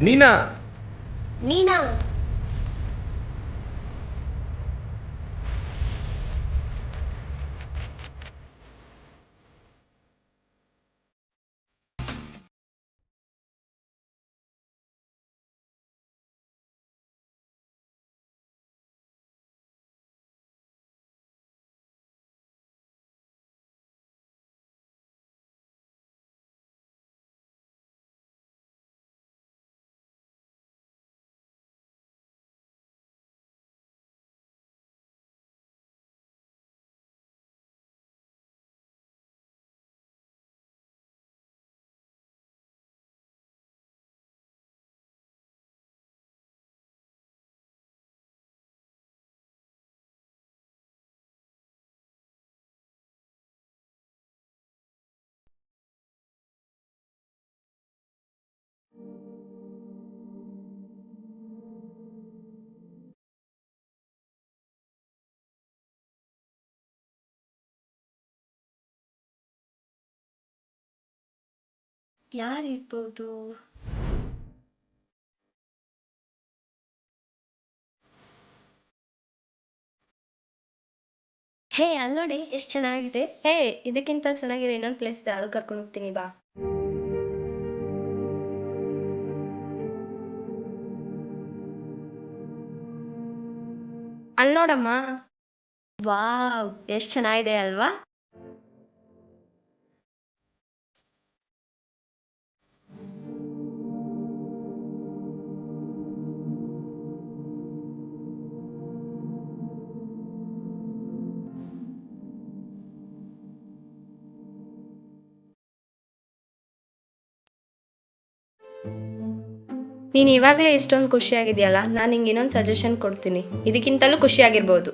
ನೀನಾ ನೀನಾ ಯಾರಿರ್ಬೋದು? ಹೇ ಅಲ್ಲಿ ನೋಡಿ ಎಷ್ಟು ಚೆನ್ನಾಗಿದೆ. ಹೇ ಇದಕ್ಕಿಂತ ಚೆನ್ನಾಗಿರೋ ಇನ್ನೊಂದು ಪ್ಲೇಸ್ ಇದೆ ಅಲ್ಲಿ ಕರ್ಕೊಂಡು ಹೋಗ್ತೀನಿ ಬಾ. ಅಲ್ಲಿ ನೋಡಮ್ಮ. ವಾವ್ ಎಷ್ಟು ಚೆನ್ನಾಗಿದೆ ಅಲ್ವಾ? ನೀನು ಇವಾಗಲೇ ಇಷ್ಟೊಂದು ಖುಷಿಯಾಗಿದೆಯಲ್ಲ ನಾನು ನಿಂಗೆ ಇನ್ನೊಂದು ಸಜೆಷನ್ ಕೊಡ್ತೀನಿ. ಇದಕ್ಕಿಂತಲೂ ಖುಷಿಯಾಗಿರ್ಬೋದು.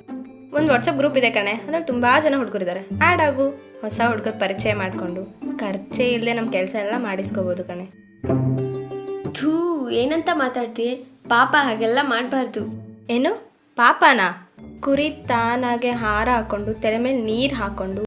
ಒಂದು ವಾಟ್ಸಪ್ ಗ್ರೂಪ್ ಇದೆ ಕಣೆ ಅದ್ರಲ್ಲಿ ತುಂಬ ಜನ ಹುಡುಗರಿದ್ದಾರೆ ಆ್ಯಡ್ ಆಗು ಹೊಸ ಹುಡುಗರ ಪರಿಚಯ ಮಾಡಿಕೊಂಡು. ಖರ್ಚೇ ಇಲ್ಲದೆ ನಮ್ಮ ಕೆಲಸ ಎಲ್ಲ ಮಾಡಿಸ್ಕೋಬೋದು ಕಣೆ. ಥೂ ಏನಂತ ಮಾತಾಡ್ತೀಯ ಪಾಪ ಹಾಗೆಲ್ಲ ಮಾಡಬಾರ್ದು. ಏನು? ಪಾಪನಾ? ಕುರಿ ತಾನಾಗೆ ಹಾರ ಹಾಕೊಂಡು ತಲೆ ಮೇಲೆ ನೀರು ಹಾಕೊಂಡು.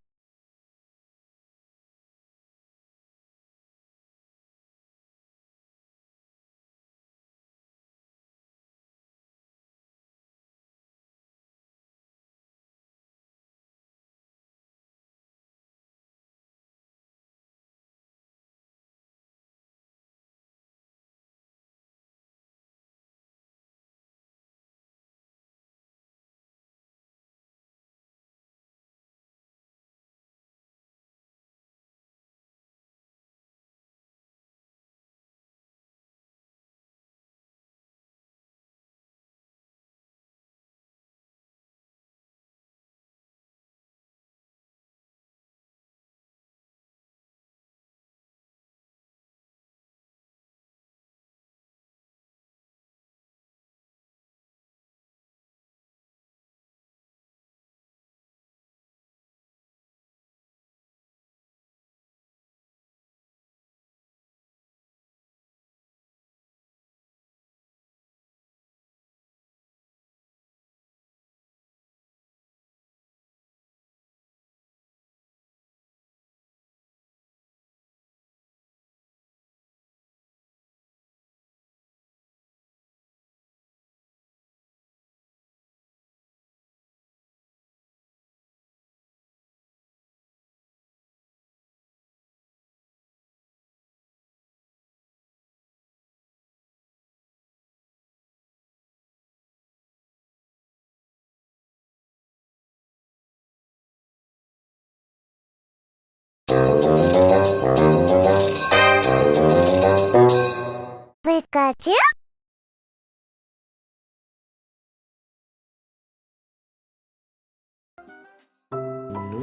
ಇನ್ನು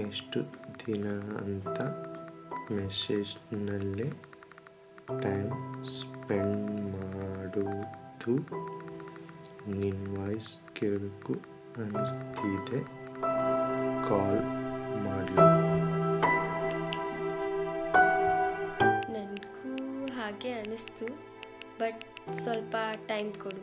ಎಷ್ಟು ದಿನ ಅಂತ ಮೆಸೇಜ್ನಲ್ಲೇ ಟೈಮ್ ಸ್ಪೆಂಡ್ ಮಾಡೋದು ನಿನ್ನ ವಾಯ್ಸ್ ಕೇಳಬೇಕು ಅನ್ನಿಸ್ತಿದೆ ಕಾಲ್ ಮಾಡಲ? ಹಾಗೆ ಅನಿಸ್ತು ಬಟ್ ಸ್ವಲ್ಪ ಟೈಮ್ ಕೊಡು.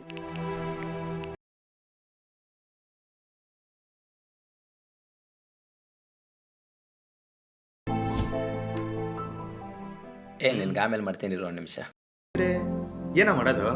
ಏ ನಿನ್ಗೆ ಆಮೇಲೆ ಮಾಡ್ತೀನಿ ಇರೋ ಒಂದು ನಿಮಿಷ. ಏನೋ ಮಾಡೋದು?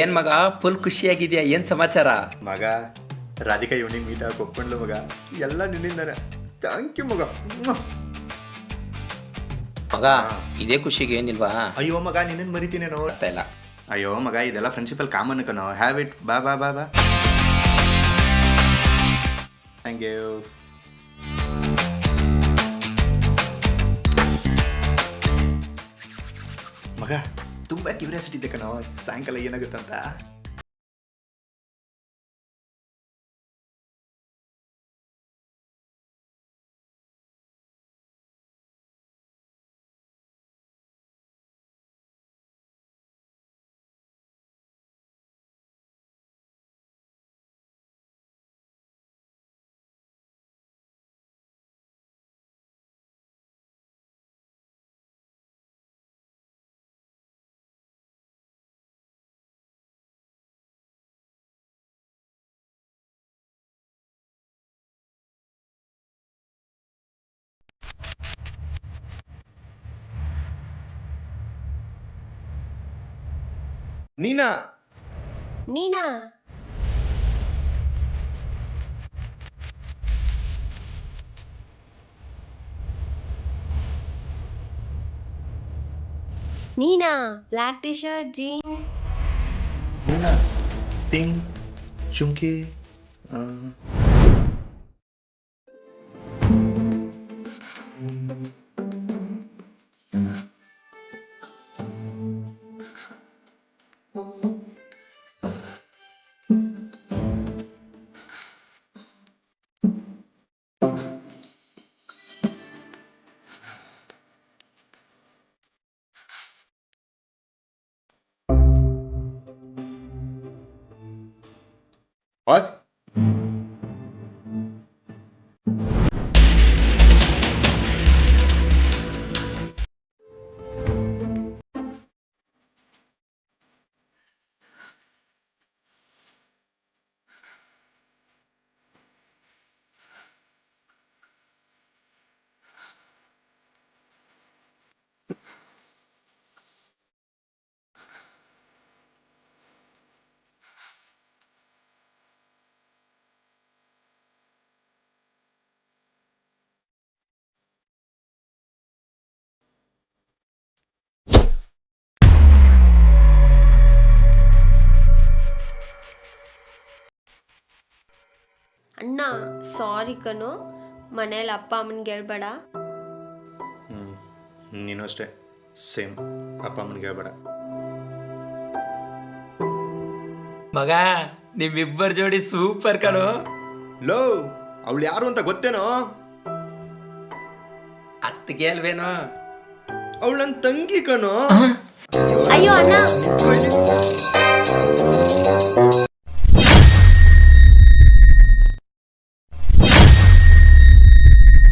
ಏನ್ ಮಗ ಫುಲ್ ಖುಷಿಯಾಗಿದ್ಯಾ? ಏನ್ ಸಮಾಚಾರ? ಮಗ ರಾಧಿಕಾ ಇವನಿಗೆ ಮೀಟ್ ಆಗಿ ಒಪ್ಕೊಂಡ್ಲು ಮಗ. ಎಲ್ಲ ನಿನ್ನಿಂದಾನೆ. ಥ್ಯಾಂಕ್ ಯು ಮಗ. ಮಗ ಇದೇ ಖುಷಿಗೆ ಏನಿಲ್ವಾ? ಅಯ್ಯೋ ಮಗ ನಿನ್ನ ಮರಿತೀನಿ ನೋಡ್ತಾ ಇಲ್ಲ ಅಯ್ಯೋ ಮಗ ಇದೆಲ್ಲ ಫ್ರೆಂಡ್ಶಿಪಲ್ಲಿ ಕಾಮನ್ ಕಣೋ. ಹ್ಯಾವ್ ಇಟ್ ಬಾ ಬಾ ಬಾ ಬಾ. Thank you. ಮಗ ತುಂಬಾ ಕ್ಯೂರಿಯಾಸಿಟಿ ಇದೆ ಕಣೋ ಸಾಯಂಕಾಲ ಏನಾಗುತ್ತಂತ ನೀನಾ ನೀನಾ ನೀನಾ ಬ್ಲ್ಯಾಕ್ ಟಿ ಶರ್ಟ್ ಜೀನ್ ನೀನಾ ಟಿಂಗ್ ಚುಂಕಿ ಅಣ್ಣ ಸಾರಿ ಕಣೋ ಮನೇಲಿ ಅಪ್ಪ ಅಮ್ಮನಿಗೆ ಹೇಳ್ಬೇಡ. ನೀನು ಅಷ್ಟೇ ಸೇಮ್ ಅಪ್ಪ ಅಮ್ಮನಿಗೆ ಹೇಳ್ಬೇಡ. ಮಗ ನಿಮ್ಮಿಬ್ಬರ ಜೋಡಿ ಸೂಪರ್ ಕಣೋ. ಲೋ ಅವಳು ಯಾರು ಅಂತ ಗೊತ್ತೇನೋ? ಅತ್ತಿಗೆ ಅಲ್ವೇನೋ? ಅವಳು ನನ್ನ ತಂಗಿ ಕಣೋ. ಅಯ್ಯೋ ಅಣ್ಣ.